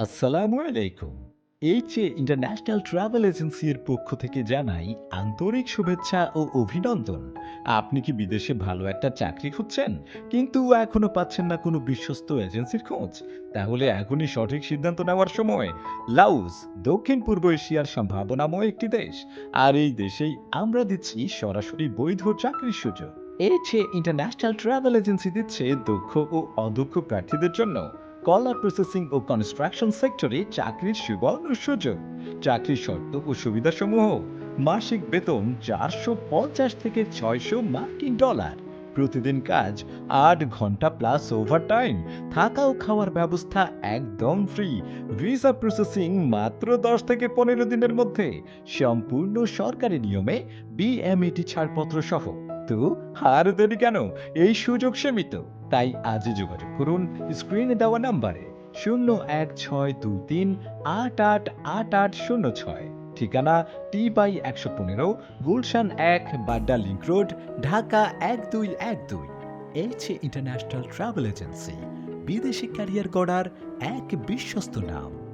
আসসালামু আলাইকুম। H A international travel এজেন্সির পক্ষ থেকে জানাই আন্তরিক শুভেচ্ছা ও অভিনন্দন। আপনি কি বিদেশে ভালো একটা চাকরি খুঁজছেন? কিন্তু এখনও পাচ্ছেন না কোনো বিশ্বস্ত এজেন্সির খোঁজ। তাহলে এখনই সঠিক সিদ্ধান্ত নেওয়ার সময়। লাউস দক্ষিণ পূর্ব এশিয়ার সম্ভাবনাময় একটি দেশ। আর এই দেশেই আমরা দিচ্ছি সরাসরি বৈধ চাকরির সুযোগ। H A international travel agency দিচ্ছে দক্ষ ও অদক্ষ প্রার্থীদের জন্য। কলার প্রসেসিং ও কনস্ট্রাকশন সেক্টরে চাকরির সুবর্ণ সুযোগ। চাকরির শর্ত ও সুবিধাসমূহ। মাসিক বেতন চারশো পঞ্চাশ থেকে ছয়শো মার্কিন ডলার। প্রতিদিন কাজ আট ঘণ্টা প্লাস ওভার টাইম থাকা ও খাওয়ার ব্যবস্থা একদম ফ্রি ভিসা প্রসেসিং মাত্র দশ থেকে পনেরো দিনের মধ্যে। সম্পূর্ণ সরকারি নিয়মে বিএমইটি ছাড়পত্র সহ তো আর দেরি কেন? এই সুযোগ সীমিত। তাই আজই যোগাযোগ করুন। স্ক্রিনে দেওয়া নাম্বারে শূন্য এক, ছয়, দুই, তিন, আট আট আট আট, শূন্য ছয়। ঠিকানা টি বাই একশো পনেরো, গুলশান এক, বাড্ডা লিংক রোড, ঢাকা এক দুই এক দুই। H international travel agency. বিদেশি ক্যারিয়ার গড়ার এক বিশ্বস্ত নাম।